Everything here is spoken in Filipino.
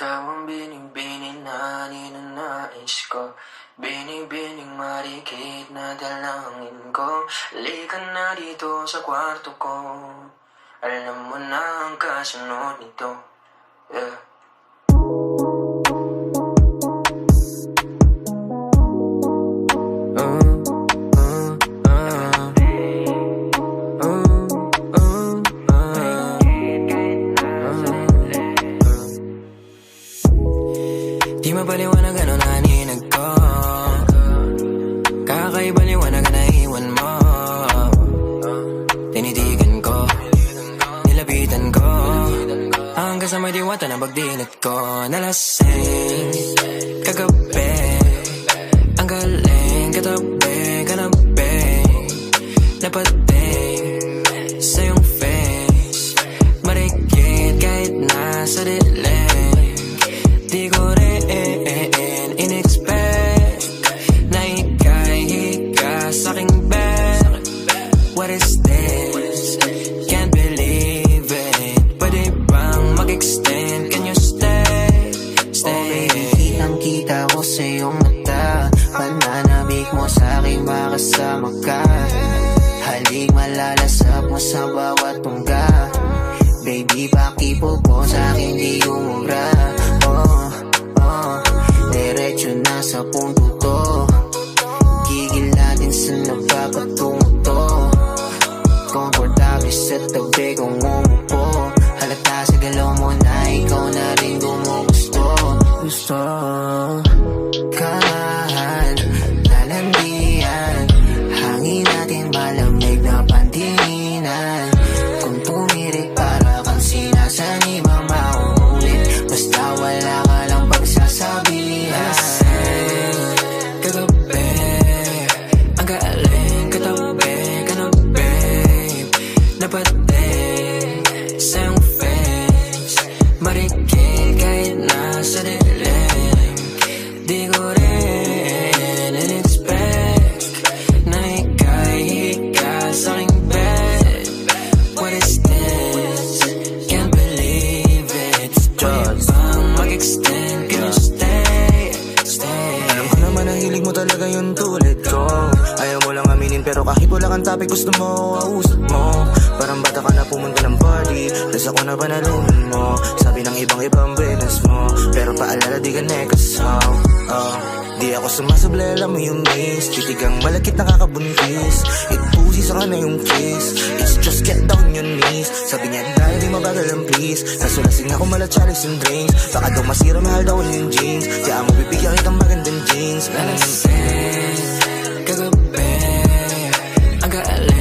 Ikaw ang binibining na ninanais ko. Binibining marikit na dalangin ko. Halika na dito sa kwarto ko. Alam mo na ang kasunod nito. Yeah mapaliwanag ano naninag ko? Kakaiba liwanag na iwan mo. Tinitigan ko Nilapitan ko. Hanggang sa may diwata na pagdilat ko Nalasing Kagabi. Ang galing Katabi Kanabi. Napating Sa this? Can't believe it Pwede bang mag-extend? Can you stay? Stay Kitang kita ko sa iyong mata Pananabik mo sa aking makasama ka Halik malalasap mo sa bawat tungga Baby, pakipo po sa akin di umubra Oh, oh Diretso na sa punto Sa tabi kong umupo Halata sa galaw mo na ikaw na rin gumugusto. Gusto Napating kang topic gusto mo Ausap mo. Parang bata ka na pumunta ng party Tas ako na panalunan mo? Sabi ng ibang ibang business mo Pero paalala di ka nekas how oh. Di ako sumasablay alam mo yung miss. Titigang malakit nakakabuntis. It pussy sa na yung kiss It's just get down your knees. Sabi niya dahil di mabagal ang please Kaso lasing ako mala chalice and drinks. Baka daw masira mahal daw yung jeans. Kaya mo bibigyan kitang magandang jeans. Nalasing Kagabi Ang galing